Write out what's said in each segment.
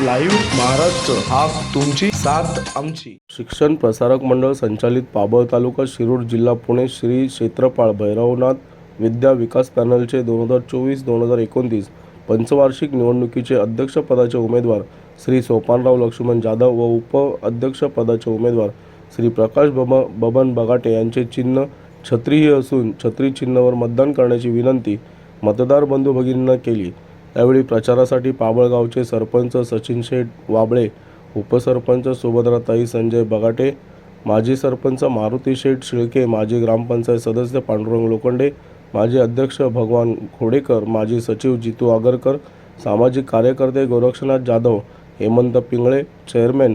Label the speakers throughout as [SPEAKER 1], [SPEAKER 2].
[SPEAKER 1] Live Maharashtra हा तुमची साथ आमची. शिक्षण प्रसारक मंडळ संचालित पाबळ तालुका शिरूर जिल्हा पुणे श्री क्षेत्रपाळ भैरवनाथ विद्या विकास पॅनलचे दोन हजार चोवीस दोन हजार एकोणतीस पंचवार्षिक निवडणुकीचे अध्यक्षपदाचे उमेदवार श्री सोपानराव लक्ष्मण जाधव व उप अध्यक्षपदाचे उमेदवार श्री प्रकाश बब बबन बगाटे यांचे चिन्ह छत्री असून छत्री चिन्हावर मतदान करण्याची विनंती मतदार बंधू भगिनींना केली. यावेळी प्रचारासाठी पाबळगावचे सरपंच सचिन शेठ वाबळे उपसरपंच सुभद्राताई संजय बगाटे माजी सरपंच मारुती शेठ शिळके माजी ग्रामपंचायत सदस्य पांडुरंग लोखंडे माजी अध्यक्ष भगवान घोडेकर माजी सचिव जितू आगरकर सामाजिक कार्यकर्ते गोरक्षनाथ जाधव हेमंत पिंगळे चेअरमॅन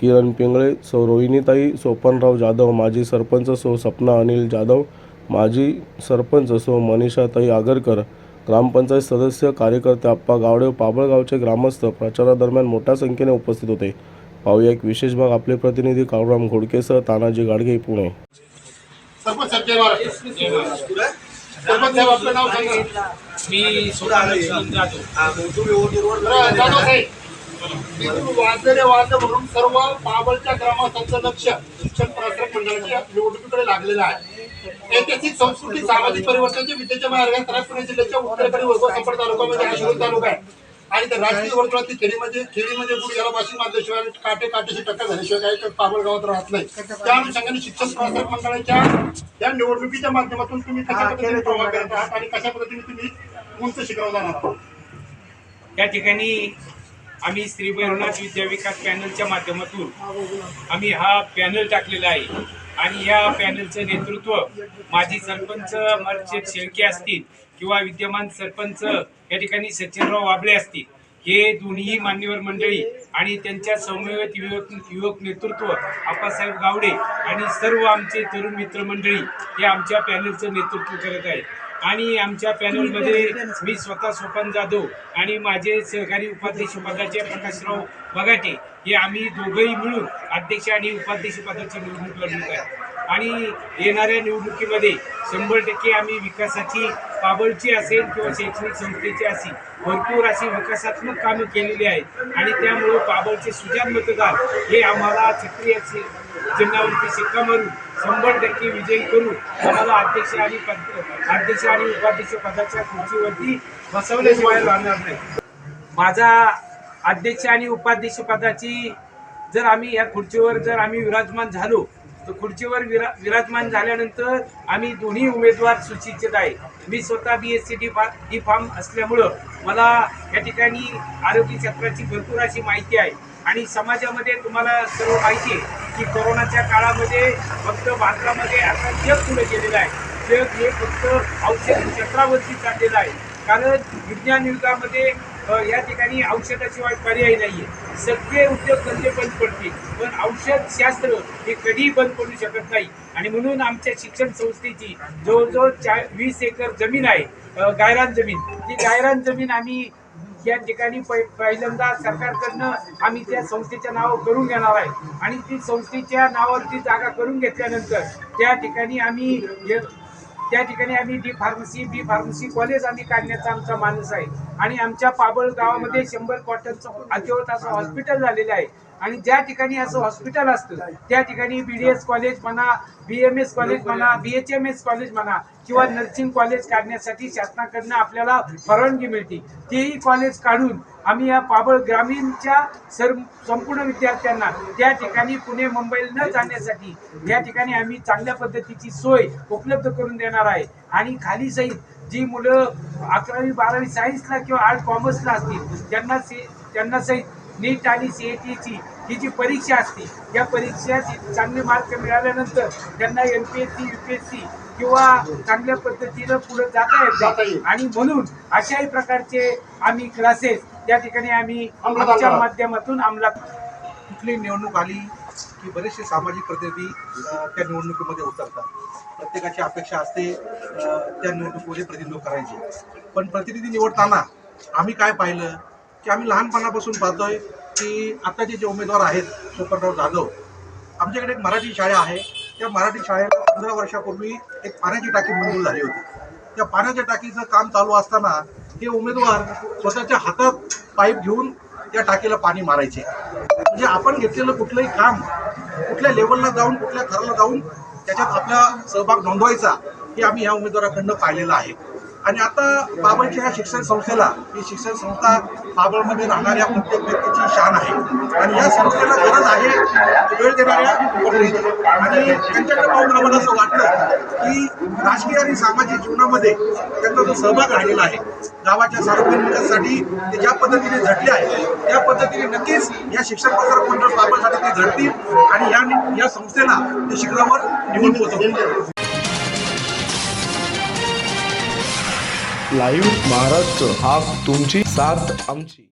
[SPEAKER 1] किरण पिंगळे सौ रोहिणीताई सोपनराव जाधव माजी सरपंच सौ सपना अनिल जाधव माजी सरपंच सौ मनीषाताई आगरकर ग्रामपंचायत सदस्य कार्यकर्ते आप्पा गावडे व पाबळगावचे ग्रामस्थ प्रचारादरम्यान मोठ्या संख्येने उपस्थित होते. पाहूया एक विशेष भाग आपले प्रतिनिधी काळूराम घोडकेसह तानाजी गाडगे पुणे.
[SPEAKER 2] सरपंच साहेब जय महाराष्ट्र. सरपंच साहेब आपलं नाव सांगा.
[SPEAKER 3] मी
[SPEAKER 2] वाद्य म्हणून सर्व पाबळच्या ग्रामस्थांचं लक्ष शिक्षण प्रसारक मंडळाच्या निवडणुकीकडे लागलेलं आहे. ऐतिहासिक संस्कृती सामाजिक परिवर्तनाच्या विद्येच्या मार्गात राज पुणे जिल्ह्याच्या उत्तरेकडील वैभव संपर्क तालुक्यामध्ये हा शिरूर तालुका आहे. आणि त्या राजकीय वर्तुळातील खेडीमध्ये खेडीमध्ये गुढी याला वाशिम मारल्याशिवाय काटे काटेची टक्कर झाल्याशिवाय काही पाबळ गावात राहत नाही. त्या अनुषंगाने शिक्षण प्रसारक मंडळाच्या या निवडणुकीच्या माध्यमातून तुम्ही कशा पद्धतीने प्रभाव करत आहात आणि कशा पद्धतीने तुम्ही उंच जाणार आहात?
[SPEAKER 3] या ठिकाणी आम्ही श्री भैरवनाथ विद्या विकास पॅनलच्या माध्यमातून आम्ही हा पॅनल टाकलेला आहे. आणि या पॅनलचं नेतृत्व माजी सरपंच मर्चेत शेळके असतील किंवा विद्यमान सरपंच या ठिकाणी सचिनराव वाबळे असतील हे दोन्ही मान्यवर मंडळी आणि त्यांच्या समवेत युवक युवक नेतृत्व आप्पासाहेब गावडे आणि सर्व आमचे तरुण मित्रमंडळी हे आमच्या पॅनलचं नेतृत्व करत आहे आणि आमच्या पॅनलमध्ये मी स्वतः सोपान जाधव आणि माझे सहकारी उपाध्यक्ष पदाचे प्रकाशराव बगाटे हे आम्ही दोघंही मिळून अध्यक्ष आणि उपाध्यक्ष पदाची निवडणूक लढवत आहे आणि येणाऱ्या निवडणुकीमध्ये शंभर टक्के आम्ही विकासाची पाबळची असेल किंवा शैक्षणिक संस्थेची असेल भरपूर अशी विकासात्मक कामं केलेली आहेत. आणि त्यामुळं पाबळचे सुजान मतदार हे आम्हाला छत्री चिन्हावरती शिक्का मारून शंभर टक्के विजयी करू आम्हाला अध्यक्ष आणि पद अध्यक्ष आणि उपाध्यक्ष पदाच्या खुर्चीवरती बसवल्याशिवाय राहणार नाही. माझा अध्यक्ष आणि उपाध्यक्ष पदाची जर आम्ही या खुर्चीवर जर आम्ही विराजमान झालो तर खुर्चीवर विरा विराजमान झाल्यानंतर आम्ही दोन्ही उमेदवार सुचित आहे. मी स्वतः बी एस सी डी फा डी फार्म असल्यामुळं मला या ठिकाणी आरोग्य क्षेत्राची भरपूर अशी माहिती आहे. आणि समाजामध्ये तुम्हाला सर्व माहिती आहे. की कोरोनाच्या काळामध्ये फक्त भारतामध्ये आता जग पुढे गेलेलं आहे. जग हे फक्त औषध क्षेत्रावरती चाललेलं आहे. कारण विज्ञान युगामध्ये या ठिकाणी औषधाशिवाय पर्याय नाही आहे सगळे उद्योगधंदे बंद पडतील. पण औषध शास्त्र हे कधीही बंद पडू शकत नाही. आणि म्हणून आमच्या शिक्षण संस्थेची जवळजवळ चा वीस एकर जमीन आहे. गायरान जमीन. ती गायरान जमीन आम्ही या ठिकाणी पहि- पहिल्यांदा सरकारकडनं आम्ही त्या संस्थेच्या नावावर करून घेणार आहे. आणि ती संस्थेच्या नावावरती जागा करून घेतल्यानंतर त्या ठिकाणी आम्ही त्या ठिकाणी आम्ही D pharmacy B pharmacy college आम्ही काढण्याचा आमचा मानस आहे. आणि आमच्या पाबळ गावामध्ये शंभर क्वार्टरचं अद्यवत असं हॉस्पिटल झालेलं आहे. आणि ज्या ठिकाणी असं हॉस्पिटल असतं त्या ठिकाणी बी डी एस कॉलेज म्हणा बी एम एस कॉलेज म्हणा B H M S college म्हणा किंवा नर्सिंग कॉलेज काढण्यासाठी शासनाकडनं आपल्याला परवानगी मिळते. तेही कॉलेज काढून आम्ही या पाबळ ग्रामीणच्या सर्व संपूर्ण विद्यार्थ्यांना त्या ठिकाणी पुणे मुंबईला न जाण्यासाठी या ठिकाणी आम्ही चांगल्या पद्धतीची सोय उपलब्ध करून देणार आहे. आणि खाली सहित जी मुलं अकरावी बारावी सायन्सला किंवा आर्ट कॉमर्सला असतील त्यांना से त्यांना सहित नीट आणि सी ए टीची ही जी परीक्षा असते या परीक्षेत चांगले मार्क मिळाल्यानंतर त्यांना M P S C U P S C किंवा चांगल्या पद्धतीनं पुढे जाता येते. आणि म्हणून अशाही प्रकारचे आम्ही क्लासेस त्या ठिकाणी आम्ही आमच्या. माध्यमातून अंमलात
[SPEAKER 4] कुठली निवडणूक आली की बरेचसे सामाजिक प्रतिनिधी त्या निवडणुकीमध्ये उतरतात प्रत्येकाची अपेक्षा असते त्या निवडणुकीमध्ये प्रतिनिधित्व करायचे पण प्रतिनिधी निवडताना आम्ही काय पाहिलं की आम्ही लहानपणापासून पाहतोय की आताचे जे उमेदवार आहेत शंकरराव जाधव आमच्याकडे एक मराठी शाळा आहे. त्या मराठी शाळेत पंधरा वर्षापूर्वी एक पाण्याची टाकी मंजूर झाली होती. त्या पाण्याच्या टाकीचं काम चालू असताना हे उमेदवार स्वतःच्या हातात पाईप घेऊन त्या टाकीला पाणी मारायचे. म्हणजे आपण घेतलेलं कुठलंही काम कुठल्या लेवलला जाऊन कुठल्या थराला जाऊन त्याच्यात आपला सहभाग नोंदवायचा हे आम्ही ह्या उमेदवाराकडनं पाहिलेलं आहे. आणि आता बाबळच्या या शिक्षण संस्थेला ही शिक्षण संस्था बाबळमध्ये राहणाऱ्या प्रत्येक व्यक्तीची शान आहे. आणि या संस्थेला गरज आहे वेळ देणाऱ्या आणि त्यांच्याकडे पाहून आम्हाला असं वाटलं की राजकीय आणि सामाजिक जीवनामध्ये त्यांचा जो सहभाग राहिलेला आहे गावाच्या सार्वजनिक विकासासाठी ते ज्या पद्धतीने झटले आहे त्या पद्धतीने नक्कीच या शिक्षण प्रसारक मंडळ बाबळसाठी ते झटतील आणि या या संस्थेला ते शिखरावर निवडून पोहोचवतील
[SPEAKER 1] लाईव्ह महाराष्ट्र हा तुमची साथ आमची.